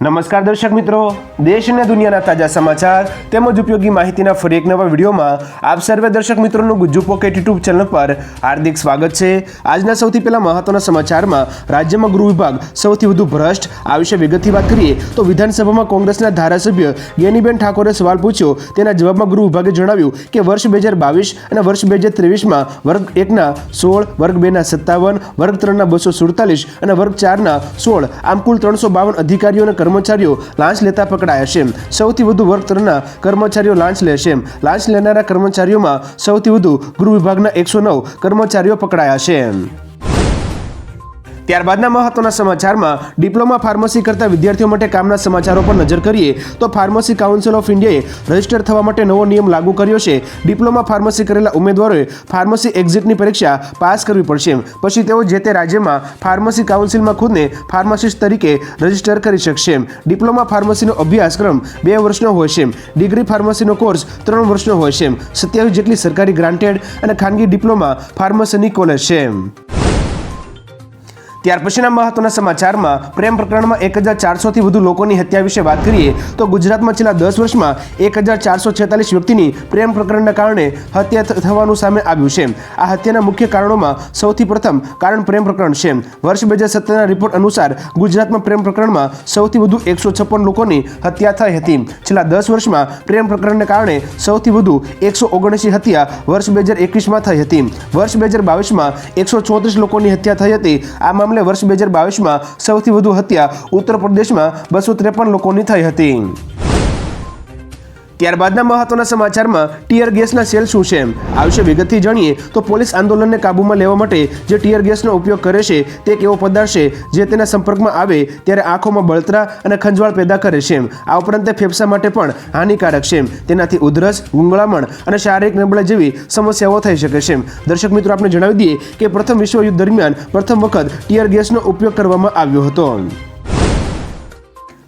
નમસ્કાર દર્શક મિત્રો. દેશ અને દુનિયાના તાજા સમાચાર તેમજ ઉપયોગી માહિતીના ફરી એક નવા વિડીયોમાં આપ સર્વે દર્શક મિત્રોનું ગુજ્જુ પોકેટ યુટ્યુબ ચેનલ પર હાર્દિક સ્વાગત છે. આજના સૌથી પહેલા મહત્વના સમાચારમાં રાજ્યમાં ગૃહ વિભાગ સૌથી વધુ ભ્રષ્ટ આ વિશે વિગતથી વાત કરીએ તો વિધાનસભામાં કોંગ્રેસના ધારાસભ્ય ગેનીબેન ઠાકોરે સવાલ પૂછ્યો. તેના જવાબમાં ગૃહ વિભાગે જણાવ્યું કે વર્ષ બે હજાર બાવીસ અને વર્ષ બે હજાર ત્રેવીસમાં વર્ગ એકના સોળ, વર્ગ બેના સત્તાવન, વર્ગ ત્રણના બસો સુડતાલીસ અને વર્ગ ચારના સોળ આમ કુલ ત્રણસો બાવન અધિકારીઓ અને કર્મચારીઓ લાંચ લેતા પકડાયા છે. સૌથી વધુ વર્તરના કર્મચારીઓ લાંચ લેશે લાંચ લેનારા કર્મચારીઓમાં સૌથી વધુ ગૃહ વિભાગના એકસો નવ કર્મચારીઓ પકડાયા છે. ત્યારબાદના મહત્વના સમાચારમાં ડિપ્લોમા ફાર્મસી કરતા વિદ્યાર્થીઓ માટે કામના સમાચારો પર નજર કરીએ તો ફાર્મસી કાઉન્સિલ ઓફ ઇન્ડિયાએ રજિસ્ટર થવા માટે નવો નિયમ લાગુ કર્યો છે. ડિપ્લોમા ફાર્મસી કરેલા ઉમેદવારોએ ફાર્મસી એક્ઝિટની પરીક્ષા પાસ કરવી પડશે. પછી તેઓ જે તે રાજ્યમાં ફાર્મસી કાઉન્સિલમાં ખુદને ફાર્માસિસ્ટ તરીકે રજિસ્ટર કરી શકશે. ડિપ્લોમા ફાર્મસીનો અભ્યાસક્રમ બે વર્ષનો હોય છે. ડિગ્રી ફાર્મસીનો કોર્સ ત્રણ વર્ષનો હોય છે. સત્યાવીસ જેટલી સરકારી ગ્રાન્ટેડ અને ખાનગી ડિપ્લોમા ફાર્મસીની કોલેજ છે. ત્યાર પછીના મહત્વના સમાચારમાં પ્રેમ પ્રકરણમાં એક હજાર ચારસોથી વધુ લોકોની હત્યા વિશે વાત કરીએ તો ગુજરાતમાં છેલ્લા દસ વર્ષમાં એક હજાર ચારસો છેતાલીસ વ્યક્તિની પ્રેમ પ્રકરણના કારણે હત્યા થવાનું સામે આવ્યું છે. આ હત્યાના મુખ્ય કારણોમાં સૌથી પ્રથમ કારણ પ્રેમ પ્રકરણ છે. વર્ષ બે હજાર સત્તરના રિપોર્ટ અનુસાર ગુજરાતમાં પ્રેમ પ્રકરણમાં સૌથી વધુ એકસો છપ્પન લોકોની હત્યા થઈ હતી. છેલ્લા દસ વર્ષમાં પ્રેમ પ્રકરણને કારણે સૌથી વધુ એકસો ઓગણસી હત્યા વર્ષ બે હજાર એકવીસમાં થઈ હતી. વર્ષ બે હજાર બાવીસમાં એકસો ચોત્રીસ લોકોની હત્યા થઈ હતી. આ મામલે વર્ષ બે હજાર બાવીસમાં સૌથી વધુ હત્યા ઉત્તર પ્રદેશમાં બસો ત્રેપન લોકોની થઈ હતી. ત્યારબાદના મહત્વના સમાચારમાં ટીયર ગેસના સેલ શું છે આ વિશે વિગતથી જાણીએ તો પોલીસ આંદોલનને કાબૂમાં લેવા માટે જે ટીયર ગેસનો ઉપયોગ કરે છે, તે એક એવો પદાર્થ છે, જે તેના સંપર્કમાં આવે ત્યારે આંખોમાં બળતરા અને ખંજવાળ પેદા કરે છે આ ઉપરાંત તે ફેફસા માટે પણ હાનિકારક છે તેનાથી ઉધરસ ગુંગળામણ અને શારીરિક નબળા જેવી સમસ્યાઓ થઈ શકે છે દર્શક મિત્રો આપણે જણાવી દઈએ કે પ્રથમ વિશ્વયુદ્ધ દરમિયાન પ્રથમ વખત ટીયર ગેસનો ઉપયોગ કરવામાં આવ્યો હતો.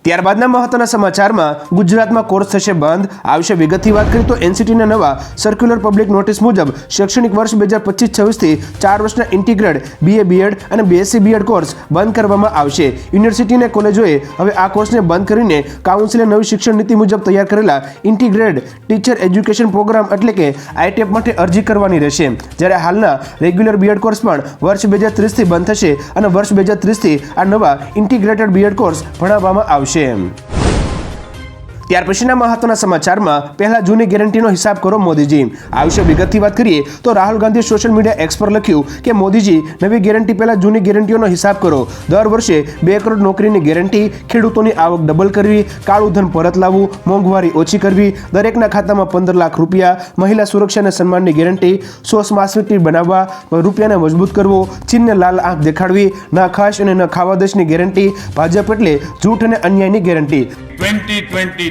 ત્યારબાદના મહત્વના સમાચારમાં ગુજરાતમાં કોર્સ થશે બંધ. આ વિશે વિગતથી વાત કરીએ તો એનસીટીના નવા સર્ક્યુલર પબ્લિક નોટિસ મુજબ શૈક્ષણિક વર્ષ બે હજાર પચીસ છવ્વીસથી ચાર વર્ષના ઇન્ટિગ્રેડ બીએ બીએડ અને બીએસસી બીએડ કોર્સ બંધ કરવામાં આવશે. યુનિવર્સિટીને કોલેજોએ હવે આ કોર્સને બંધ કરીને કાઉન્સિલે નવી શિક્ષણ નીતિ મુજબ તૈયાર કરેલા ઇન્ટિગ્રેડ ટીચર એજ્યુકેશન પ્રોગ્રામ એટલે કે આઈટેપ માટે અરજી કરવાની રહેશે. જ્યારે હાલના રેગ્યુલર બીએડ કોર્સ પણ વર્ષ બે હજાર ત્રીસથી બંધ થશે અને વર્ષ બે હજાર ત્રીસથી આ નવા ઇન્ટિગ્રેટેડ બીએડ કોર્સ ભણાવવામાં આવશે. Shame. ત્યાર પછીના મહત્વના સમાચારમાં પહેલા જૂની ગેરંટીનો હિસાબ કરો મોદીજી. આ વિશે વિગતથી વાત કરીએ તો Rahul Gandhi social media X પર લખ્યું કે મોદીજી, નવી ગેરંટી પહેલા જૂની ગેરંટીઓનો હિસાબ કરો. દર વર્ષે બે કરોડ નોકરીની ગેરંટી, ખેડૂતોની આવક ડબલ કરવી, કાળું ધન પરત લાવવું, મોંઘવારી ઓછી કરવી, દરેકના ખાતામાં પંદર લાખ રૂપિયા, મહિલા સુરક્ષા અને સન્માનની ગેરંટી સો સ્માર્ટ બનાવવા, રૂપિયાને મજબૂત કરવો, ચીનને લાલ આંખ દેખાડવી, ન ખાશ અને ન ખાવા દેશની ગેરંટી, ભાજપ એટલે જૂઠ અને અન્યાયની ગેરંટી.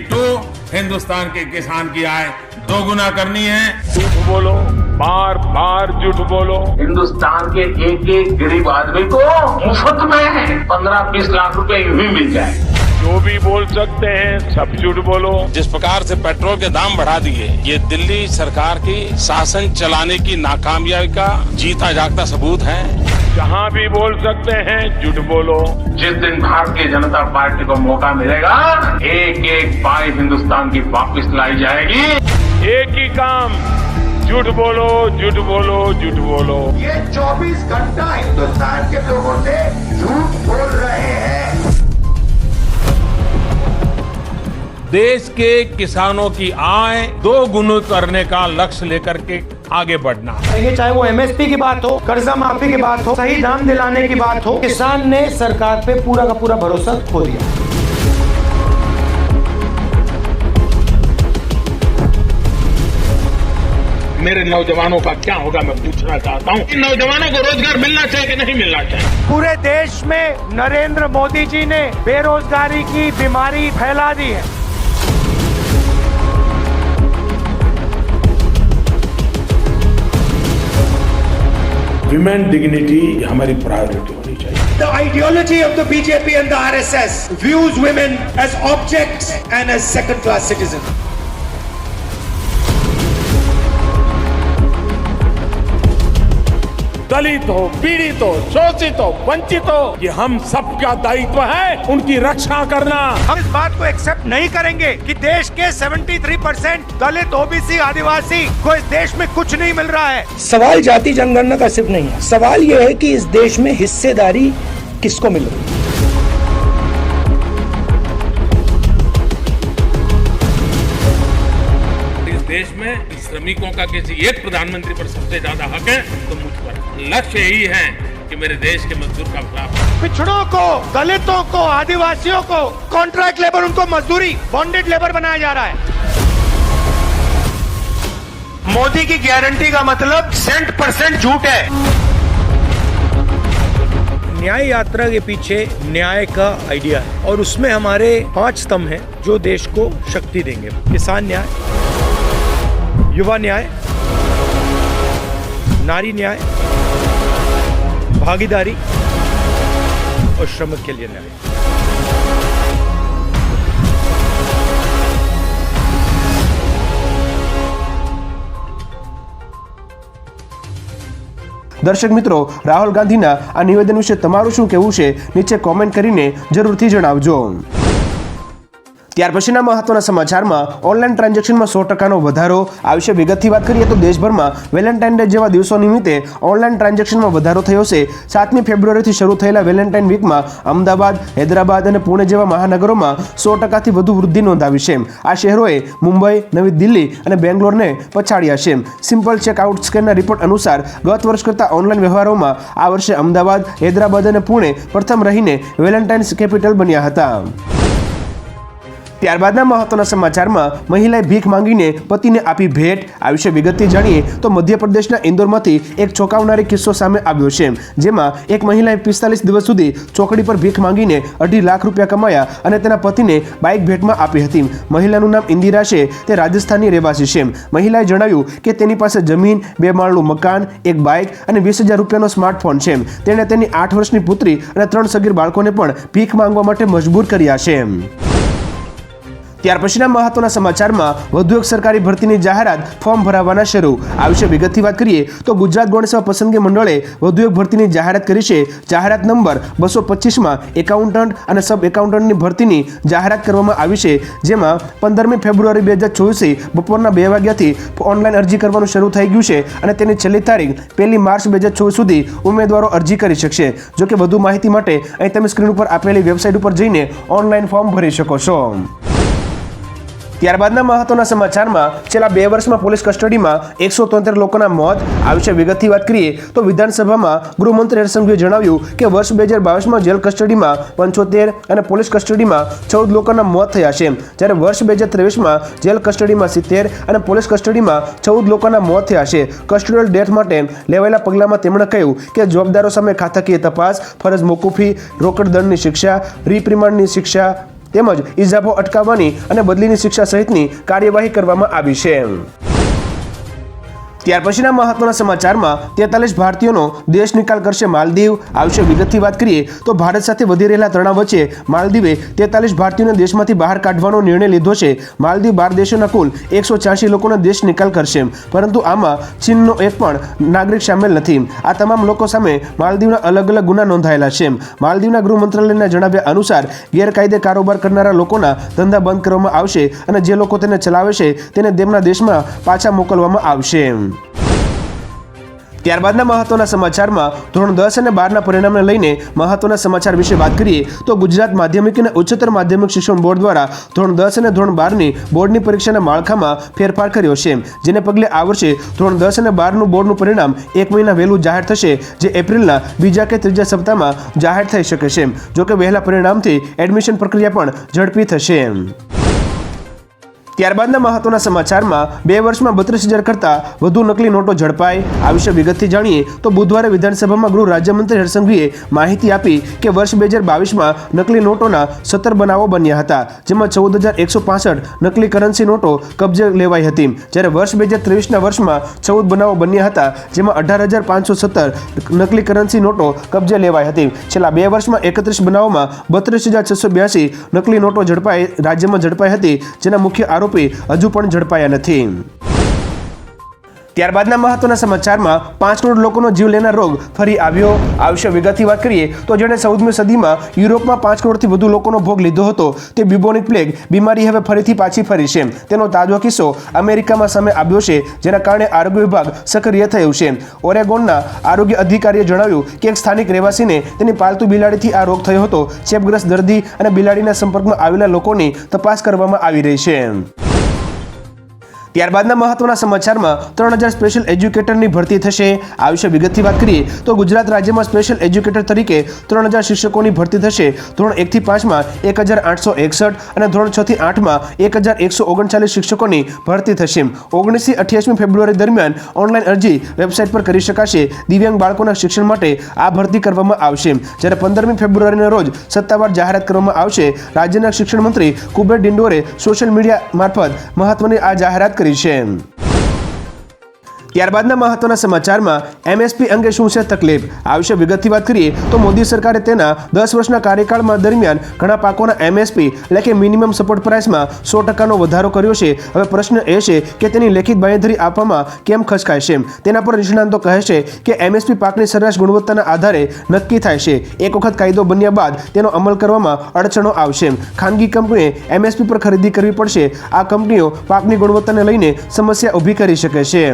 2022 हिंदुस्तान के किसान की आय दोगुना करनी है। झूठ बोलो बार बार झूठ बोलो। हिंदुस्तान के एक एक गरीब आदमी को मुफ़्त में पंद्रह बीस लाख रुपए यूँ ही मिल जाए जो भी बोल सकते हैं सब झूठ बोलो। जिस प्रकार से पेट्रोल के दाम बढ़ा दिए ये दिल्ली सरकार की शासन चलाने की नाकामयाबी का जीता जागता सबूत है। जहाँ भी बोल सकते हैं झूठ बोलो। जिस दिन भारतीय जनता पार्टी को मौका मिलेगा एक एक पाई हिंदुस्तान की वापस लाई जाएगी। एक ही काम झूठ बोलो झूठ बोलो झूठ बोलो। ये 24 घंटा हिंदुस्तान के लोगों से झूठ बोल रहे हैं। देश के किसानों की आय दो गुना करने का लक्ष्य लेकर के आगे बढ़ना। ये चाहे वो एमएसपी की बात हो कर्जा माफ़ी की बात हो सही दाम दिलाने की बात हो किसान ने सरकार पे पूरा का पूरा भरोसा खो दिया। मेरे नौजवानों का क्या होगा मैं पूछना चाहता हूँ। इन नौजवानों को रोज़गार मिलना चाहिए कि नहीं मिलना चाहिए? पूरे देश में नरेंद्र मोदी जी ने बेरोजगारी की बीमारी फैला दी है। विमेन डिग्निटी हमारी प्रायोरिटी होनी चाहिए The ideology of the BJP and the RSS views women as objects and as second class citizens. Dalit हो पीड़ित हो शोषित हो वंचित हो ये हम सबका दायित्व है उनकी रक्षा करना। हम इस बात को एक्सेप्ट नहीं करेंगे कि देश के 73 परसेंट दलित ओबीसी आदिवासी को इस देश में कुछ नहीं मिल रहा है। सवाल जाति जनगणना का सिर्फ़ नहीं है। सवाल ये है कि इस देश में हिस्सेदारी किसको मिल रही है? इस देश में श्रमिकों का किसी एक प्रधानमंत्री पर सबसे ज़्यादा हक है तो मुझ पर लक्ष्य यही है कि मेरे देश के मजदूर का हो। पिछड़ों को दलितों को आदिवासियों को कॉन्ट्रैक्ट लेबर उनको मजदूरी बॉन्डेड लेबर बनाया जा रहा है। मोदी की गारंटी का मतलब सेंट परसेंट झूठ है। न्याय यात्रा के पीछे न्याय का आइडिया है और उसमें हमारे पाँच स्तंभ हैं जो देश को शक्ति देंगे। किसान न्याय युवा न्याय नारी न्याय भागीदारी और श्रमिक के लिए न्याय દર્શક મિત્રો રાહુલ ગાંધીના આ નિવેદન વિશે તમારું શું કહેવું છે નીચે કોમેન્ટ કરીને જરૂરથી જણાવજો ત્યાર પછીના મહત્વના સમાચારમાં ઓનલાઈન ટ્રાન્ઝેક્શનમાં સો ટકાનો વધારો આ વિશે વિગતથી વાત કરીએ તો દેશભરમાં વેલેન્ટાઇન ડે જેવા દિવસો નિમિત્તે ઓનલાઈન ટ્રાન્ઝેક્શનમાં વધારો થયો છે. સાતમી ફેબ્રુઆરીથી શરૂ થયેલા વેલેન્ટાઇન વીકમાં અમદાવાદ, હૈદરાબાદ અને પુણે જેવા મહાનગરોમાં સો ટકાથી વધુ વૃદ્ધિ નોંધાવી છે. આ શહેરોએ મુંબઈ, નવી દિલ્હી અને બેંગ્લોરને પછાડ્યા છે. સિમ્પલ ચેકઆઉટ સ્કેનના રિપોર્ટ અનુસાર ગત વર્ષ કરતાં ઓનલાઈન વ્યવહારોમાં આ વર્ષે અમદાવાદ, હૈદરાબાદ અને પુણે પ્રથમ રહીને વેલેન્ટાઇન્સ કેપિટલ બન્યા હતા. ત્યારબાદના મહત્વના સમાચારમાં મહિલાએ ભીખ માંગીને પતિને આપી ભેટ. આ વિશે વિગતથી જાણીએ તો મધ્યપ્રદેશના ઇન્દોરમાંથી એક ચોંકાવનારી કિસ્સો સામે આવ્યો છે, જેમાં એક મહિલાએ પિસ્તાલીસ દિવસ સુધી ચોકડી પર ભીખ માંગીને અઢી લાખ રૂપિયા કમાયા અને તેના પતિને બાઇક ભેટમાં આપી હતી. મહિલાનું નામ ઇન્દિરા છે, તે રાજસ્થાનની રહેવાસી છે. મહિલાએ જણાવ્યું કે તેની પાસે જમીન, બે માળનું મકાન, એક બાઇક અને વીસ હજાર રૂપિયાનો સ્માર્ટફોન છે. તેણે તેની આઠ વર્ષની પુત્રી અને ત્રણ સગીર બાળકોને પણ ભીખ માંગવા માટે મજબૂર કર્યા છે. ત્યાર પછીના મહત્વના સમાચારમાં વધુ એક સરકારી ભરતીની જાહેરાત ફોર્મ ભરાવવાના શરૂ. આ વિશે વિગતથી વાત કરીએ તો ગુજરાત ગૌણસેવા પસંદગી મંડળે વધુ એક ભરતીની જાહેરાત કરી છે. જાહેરાત નંબર બસો પચીસમાં એકાઉન્ટન્ટ અને સબ એકાઉન્ટન્ટની ભરતીની જાહેરાત કરવામાં આવી છે, જેમાં પંદરમી ફેબ્રુઆરી બે હજાર ચોવીસે બપોરના બે વાગ્યાથી ઓનલાઈન અરજી કરવાનું શરૂ થઈ ગયું છે અને તેની છેલ્લી તારીખ પહેલી માર્ચ બે હજાર ચોવીસ સુધી ઉમેદવારો અરજી કરી શકશે. જોકે વધુ માહિતી માટે અહીં તમે સ્ક્રીન ઉપર આપેલી વેબસાઇટ ઉપર જઈને ઓનલાઈન ફોર્મ ભરી શકો છો. ત્યારબાદના મહત્વના સમાચારમાં છેલ્લા બે વર્ષમાં પોલીસ કસ્ટડીમાં એકસો તોતેર લોકોના મોત, આ વિશે વિગતથી વાત કરીએ તો વિધાનસભામાં ગૃહમંત્રી હરસંઘવીએ જણાવ્યું કે વર્ષ બે હજાર બાવીસમાં જેલ કસ્ટડીમાં પંચોતેર અને પોલીસ કસ્ટડીમાં ચૌદ લોકોના મોત થયા છે. જ્યારે વર્ષ બે હજાર ત્રેવીસમાં જેલ કસ્ટડીમાં સિત્તેર અને પોલીસ કસ્ટડીમાં ચૌદ લોકોના મોત થયા છે. કસ્ટોડિયલ ડેથ માટે લેવાયેલા પગલામાં તેમણે કહ્યું કે જવાબદારો સામે ખાતાકીય તપાસ, ફરજ મોકૂફી રોકડ દંડની શિક્ષા, રીપ્રિમાન્ડની શિક્ષા તેમજ ઇજાફો અટકાવવાની અને બદલીની શિક્ષા સહિતની કાર્યવાહી કરવામાં આવી છે. ત્યાર પછીના મહત્વના સમાચારમાં તેતાલીસ ભારતીયોનો દેશ નિકાલ કરશે માલદીવ. આ વિશે વિગતથી વાત કરીએ તો ભારત સાથે વધી રહેલા તણાવ વચ્ચે માલદીવે તેતાલીસ ભારતીયોને દેશમાંથી બહાર કાઢવાનો નિર્ણય લીધો છે. માલદીવ બાર દેશોના કુલ એકસો છ્યાસી લોકોનો દેશ નિકાલ કરશે. પરંતુ આમાં ચીનનો એક પણ નાગરિક સામેલ નથી. આ તમામ લોકો સામે માલદીવના અલગ અલગ ગુના નોંધાયેલા છે. માલદીવના ગૃહ મંત્રાલયના જણાવ્યા અનુસાર, ગેરકાયદે કારોબાર કરનારા લોકોના ધંધા બંધ કરવામાં આવશે અને જે લોકો તેને ચલાવે છે તેને તેમના દેશમાં પાછા મોકલવામાં આવશે. ત્યારબાદના મહત્વના સમાચારમાં ધોરણ દસ અને બારના પરિણામને લઈને મહત્વના સમાચાર વિશે વાત કરીએ તો ગુજરાત માધ્યમિક અને ઉચ્ચતર માધ્યમિક શિક્ષણ બોર્ડ દ્વારા ધોરણ દસ અને ધોરણ બારની બોર્ડની પરીક્ષાના માળખામાં ફેરફાર કર્યો છે. જેને પગલે આ વર્ષે ધોરણ દસ અને બારનું બોર્ડનું પરિણામ એક મહિના વહેલું જાહેર થશે, જે એપ્રિલના બીજા કે ત્રીજા સપ્તાહમાં જાહેર થઈ શકે છે. જોકે વહેલા પરિણામથી એડમિશન પ્રક્રિયા પણ ઝડપી થશે. ત્યારબાદના મહત્વના સમાચારમાં બે વર્ષમાં બત્રીસ હજાર કરતાં વધુ નકલી નોટો ઝડપાઈ આ વિશે વિગતથી જાણીએ તો બુધવારે વિધાનસભામાં ગૃહ રાજ્યમંત્રી હરસંઘવીએ માહિતી આપી કે વર્ષ બે હજાર બાવીસમાં નકલી નોટોના સત્તર બનાવો બન્યા હતા, જેમાં ચૌદ હજાર એકસો પાસઠ નકલી કરન્સી નોટો કબજે લેવાઈ હતી. જ્યારે વર્ષ બે હજાર ત્રેવીસના વર્ષમાં ચૌદ બનાવો બન્યા હતા, જેમાં અઢાર હજાર પાંચસો સત્તર નકલી કરન્સી નોટો કબજે લેવાઈ હતી. છેલ્લા બે વર્ષમાં એકત્રીસ બનાવોમાં બત્રીસ હજાર છસો બ્યાસી નકલી નોટો ઝડપાઈ રાજ્યમાં ઝડપાઈ હતી, જેના મુખ્ય આરોપી હજુ પણ ઝડપાયા નથી. ત્યારબાદના મહત્વના સમાચારમાં પાંચ કરોડ લોકોનો જીવ લેનાર રોગ ફરી આવ્યો. આ વિશે વિગતથી વાત કરીએ, તો જેણે ચૌદમી સદીમાં યુરોપમાં પાંચ કરોડથી વધુ લોકોનો ભોગ લીધો હતો. તે બ્યુબોનિક પ્લેગ બીમારી હવે ફરીથી પાછી ફરી છે. તેનો તાજો કિસ્સો અમેરિકામાં સામે આવ્યો છે, જેના કારણે આરોગ્ય વિભાગ સક્રિય થયું છે. ઓરેગોનના આરોગ્ય અધિકારીએ જણાવ્યું કે એક સ્થાનિક રહેવાસીને તેની પાલતુ બિલાડીથી આ રોગ થયો હતો. ચેપગ્રસ્ત દર્દી અને બિલાડીના સંપર્કમાં આવેલા લોકોની તપાસ કરવામાં આવી રહી છે. ત્યારબાદના મહત્વના સમાચારમાં ત્રણ હજાર સ્પેશિયલ એજ્યુકેટરની ભરતી થશે. આ વિશે વિગતથી વાત કરીએ તો ગુજરાત રાજ્યમાં સ્પેશિયલ એજ્યુકેટર તરીકે ત્રણ હજાર શિક્ષકોની ભરતી થશે. ધોરણ એકથી પાંચમાં એક હજાર આઠસો એકસઠ અને ધોરણ છથી આઠમાં એક હજાર એકસો ઓગણચાલીસ શિક્ષકોની ભરતી થશે. ઓગણીસથી અઠ્યાસમી ફેબ્રુઆરી દરમિયાન ઓનલાઈન અરજી વેબસાઇટ પર કરી શકાશે. દિવ્યાંગ બાળકોના શિક્ષણ માટે આ ભરતી કરવામાં આવશે. જ્યારે પંદરમી ફેબ્રુઆરીના રોજ સત્તાવાર જાહેરાત કરવામાં આવશે. રાજ્યના શિક્ષણ મંત્રી કુબેર ડિંડોરે સોશિયલ મીડિયા મારફત મહત્વની આ જાહેરાત કરી છે ત્યારબાદના મહત્વના સમાચારમાં એમએસપી અંગે શું છે તકલીફ? આ વિશે વિગતથી વાત કરીએ તો મોદી સરકારે તેના દસ વર્ષના કાર્યકાળમાં દરમિયાન ઘણા પાકોના એમએસપી એટલે કે મિનિમમ સપોર્ટ પ્રાઇસમાં સો ટકાનો વધારો કર્યો છે. હવે પ્રશ્ન એ છે કે તેની લેખિત બાંયધરી આપવામાં કેમ ખચકાય છે? તેના પર નિષ્ણાંતો કહે છે કે એમએસપી પાકની સરેરાશ ગુણવત્તાના આધારે નક્કી થાય છે. એક વખત કાયદો બન્યા બાદ તેનો અમલ કરવામાં અડચણો આવશે. ખાનગી કંપનીએ એમએસપી પર ખરીદી કરવી પડશે. આ કંપનીઓ પાકની ગુણવત્તાને લઈને સમસ્યા ઊભી કરી શકે છે.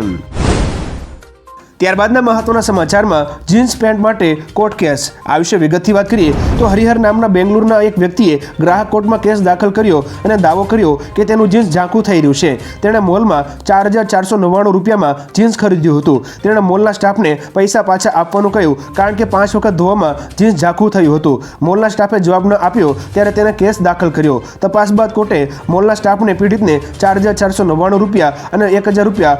ત્યારબાદના મહત્વના સમાચારમાં જીન્સ પેન્ટ માટે કોર્ટ કેસ. આ વિશે વિગતથી વાત કરીએ તો હરિહર નામના બેંગ્લુરના એક વ્યક્તિએ ગ્રાહક કોર્ટમાં કેસ દાખલ કર્યો અને દાવો કર્યો કે તેનું જીન્સ ઝાંખું થઈ રહ્યું છે. તેણે મોલમાં ચાર હજાર ચારસો નવ્વાણું રૂપિયામાં જીન્સ ખરીદ્યું હતું. તેણે મોલના સ્ટાફને પૈસા પાછા આપવાનું કહ્યું કારણ કે પાંચ વખત ધોવામાં જીન્સ ઝાંખું થયું હતું. મોલના સ્ટાફે જવાબ ન આપ્યો ત્યારે તેને કેસ દાખલ કર્યો. તપાસ બાદ કોર્ટે મોલના સ્ટાફને પીડિતને ચાર હજાર ચારસો નવ્વાણું રૂપિયા અને એક હજાર રૂપિયા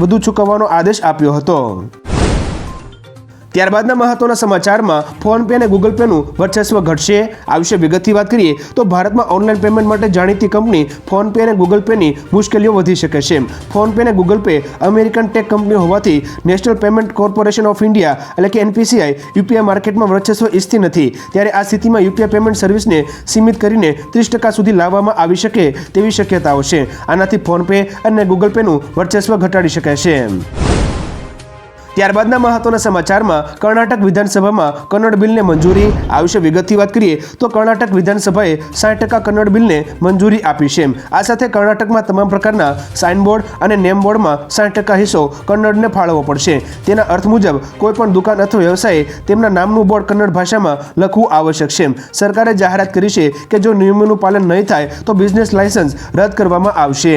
વધુ ચૂકવવાનો આદેશ આપ્યો હતો. ત્યારબાદના મહત્વના સમાચારમાં ફોનપે અને ગૂગલ પેનું વર્ચસ્વ ઘટશે. આ વિશે વિગતથી વાત કરીએ તો ભારતમાં ઓનલાઈન પેમેન્ટ માટે જાણીતી કંપની ફોનપે અને ગૂગલ પેની મુશ્કેલીઓ વધી શકે છે. ફોનપે અને Google Pay American tech company હોવાથી national payment corporation of India એટલે કે એનપીસીઆઈ યુપીઆઈ માર્કેટમાં વર્ચસ્વ ઈચ્છતી નથી. ત્યારે આ સ્થિતિમાં યુપીઆઈ પેમેન્ટ સર્વિસને સીમિત કરીને ત્રીસ ટકા સુધી લાવવામાં આવી શકે તેવી શક્યતાઓ છે. આનાથી ફોનપે અને ગૂગલ પેનું વર્ચસ્વ ઘટાડી શકાય છે. ત્યારબાદના મહત્વના સમાચારમાં કર્ણાટક વિધાનસભામાં કન્નડ બિલને મંજૂરી આ વિશે વિગતથી વાત કરીએ તો કર્ણાટક વિધાનસભાએ સાઠ ટકા કન્નડ બિલને મંજૂરી આપી છે. આ સાથે કર્ણાટકમાં તમામ પ્રકારના સાઇનબોર્ડ અને નેમ બોર્ડમાં સાઠ ટકા હિસ્સો કન્નડને ફાળવવો પડશે. તેના અર્થ મુજબ, કોઈપણ દુકાન અથવા વ્યવસાયે તેમના નામનું બોર્ડ કન્નડ ભાષામાં લખવું આવશ્યક છે. સરકારે જાહેરાત કરી છે કે જો નિયમોનું પાલન નહીં થાય, તો બિઝનેસ લાયસન્સ રદ કરવામાં આવશે.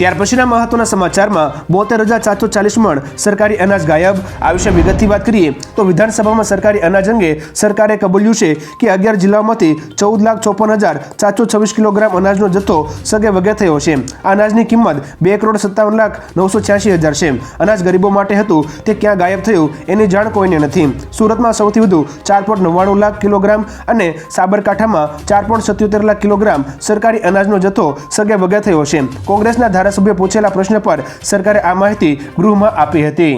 ત્યાર પછીના મહત્વના સમાચારમાં બોતેર હજાર સાતસો ચાલીસ મણ સરકારી અનાજ ગાયબ. આ વિશે વિગતથી વાત કરીએ તો વિધાનસભામાં સરકારી અનાજ અંગે સરકારે કબૂલ્યું છે કે અગિયાર જિલ્લાઓમાંથી ચૌદ લાખ ચોપન હજાર સાતસો છવ્વીસ કિલોગ્રામ અનાજનો જથ્થો સગે વગે થયો છે. આ અનાજની કિંમત બે કરોડ સત્તાવન લાખ નવસો છ્યાસી હજાર છે. અનાજ ગરીબો માટે હતું તે ક્યાં ગાયબ થયું એની જાણ કોઈને નથી. સુરતમાં સૌથી વધુ ચાર પોઈન્ટ નવ્વાણું લાખ કિલોગ્રામ અને સાબરકાંઠામાં ચાર પોઈન્ટ સત્યોતેર લાખ કિલોગ્રામ સરકારી અનાજનો જથ્થો સગે વગે થયો છે. કોંગ્રેસના ધારાસભ્ય પૂછેલા પ્રશ્ન પર સરકારે આ માહિતી ગૃહમાં આપી હતી.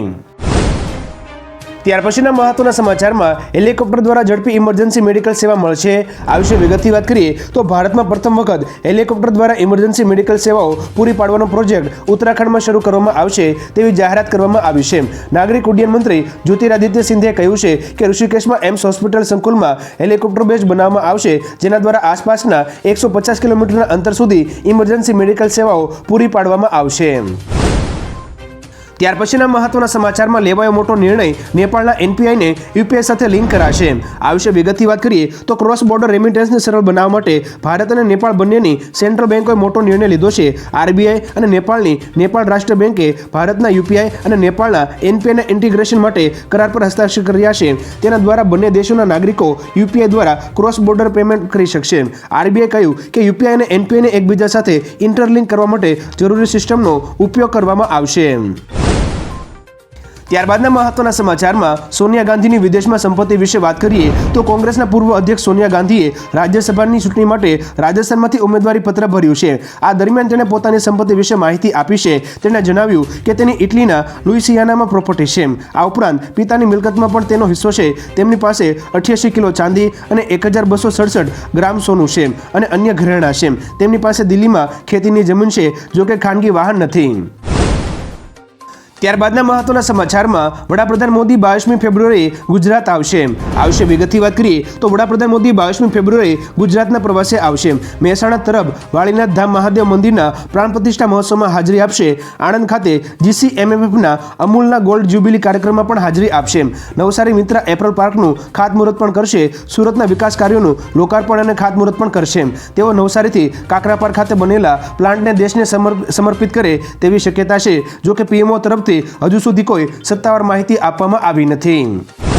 ત્યાર પછીના મહત્વના સમાચારમાં હેલિકોપ્ટર દ્વારા ઝડપી ઇમરજન્સી મેડિકલ સેવા મળશે. આ વિશે વિગતથી વાત કરીએ તો ભારતમાં પ્રથમ વખત હેલિકોપ્ટર દ્વારા ઇમરજન્સી મેડિકલ સેવાઓ પૂરી પાડવાનો પ્રોજેક્ટ ઉત્તરાખંડમાં શરૂ કરવામાં આવશે તેવી જાહેરાત કરવામાં આવી છે. નાગરિક ઉડ્ડયન મંત્રી જ્યોતિરાદિત્ય સિંધે કહ્યું છે કે ઋષિકેશમાં એમ્સ હોસ્પિટલ સંકુલમાં હેલિકોપ્ટર બેઝ બનાવવામાં આવશે, જેના દ્વારા આસપાસના એકસો પચાસ કિલોમીટરના અંતર સુધી ઇમરજન્સી મેડિકલ સેવાઓ પૂરી પાડવામાં આવશે. ત્યાર પછીના મહત્વના સમાચારમાં લેવાયો મોટો નિર્ણય નેપાળના એનપીઆઈને યુપીઆઈ સાથે લિંક કરાશે. આ વિશે વિગતથી વાત કરીએ તો ક્રોસ બોર્ડર રેમિટન્સને સરળ બનાવવા માટે ભારત અને નેપાળ બંનેની સેન્ટ્રલ બેન્કોએ મોટો નિર્ણય લીધો છે. આરબીઆઈ અને નેપાળની નેપાળ રાષ્ટ્ર બેન્કે ભારતના યુપીઆઈ અને નેપાળના એનપીઆઈના ઇન્ટિગ્રેશન માટે કરાર પર હસ્તાક્ષર કર્યા છે. તેના દ્વારા બંને દેશોના નાગરિકો યુપીઆઈ દ્વારા ક્રોસ બોર્ડર પેમેન્ટ કરી શકશે. આરબીઆઈ કહ્યું કે યુપીઆઈ અને એનપીઆઈને એકબીજા સાથે ઇન્ટરલિંક કરવા માટે જરૂરી સિસ્ટમનો ઉપયોગ કરવામાં આવશે. ત્યારબાદના મહત્વના સમાચારમાં સોનિયા ગાંધીની વિદેશમાં સંપત્તિ વિશે વાત કરીએ તો કોંગ્રેસના પૂર્વ અધ્યક્ષ સોનિયા ગાંધીએ રાજ્યસભાની ચૂંટણી માટે રાજસ્થાનમાંથી ઉમેદવારી પત્ર ભર્યું છે. આ દરમિયાન તેણે પોતાની સંપત્તિ વિશે માહિતી આપી છે. તેણે જણાવ્યું કે તેની ઇટલીના લુઇસિયાનામાં પ્રોપર્ટી છે. આ ઉપરાંત પિતાની મિલકતમાં પણ તેનો હિસ્સો છે. તેમની પાસે અઠ્યાસી કિલો ચાંદી અને એક હજાર બસો સડસઠ ગ્રામ સોનું છે અને અન્ય ઘરેણાં છે. તેમની પાસે દિલ્હીમાં ખેતીની જમીન છે જોકે ખાનગી વાહન નથી. ત્યારબાદના મહત્વના સમાચારમાં વડાપ્રધાન મોદી બાવીસમી ફેબ્રુઆરી ગુજરાત આવશે. આવશે વિગતથી વાત કરીએ તો વડાપ્રધાન મોદી બાવીસમી ફેબ્રુઆરી ગુજરાતના પ્રવાસે આવશે. મહેસાણા તરફ વાળીનાથ ધામ મહાદેવ મંદિરના પ્રાણ પ્રતિષ્ઠા મહોત્સવમાં હાજરી આપશે. આણંદ ખાતે જીસીએમએફના અમૂલના ગોલ્ડ જ્યુબિલી કાર્યક્રમમાં પણ હાજરી આપશે. નવસારી મિત્રા એપ્રલ પાર્કનું ખાતમુહૂર્ત પણ કરશે. સુરતના વિકાસ કાર્યોનું લોકાર્પણ અને ખાતમુહૂર્ત પણ કરશે. તેઓ નવસારીથી કાકરાપાર ખાતે બનેલા પ્લાન્ટને દેશને સમર્પ- સમર્પિત કરે તેવી શક્યતા છે. જો કે પીએમઓ તરફથી હજુ સુધી કોઈ સત્તાવાર માહિતી આપવામાં આવી નથી.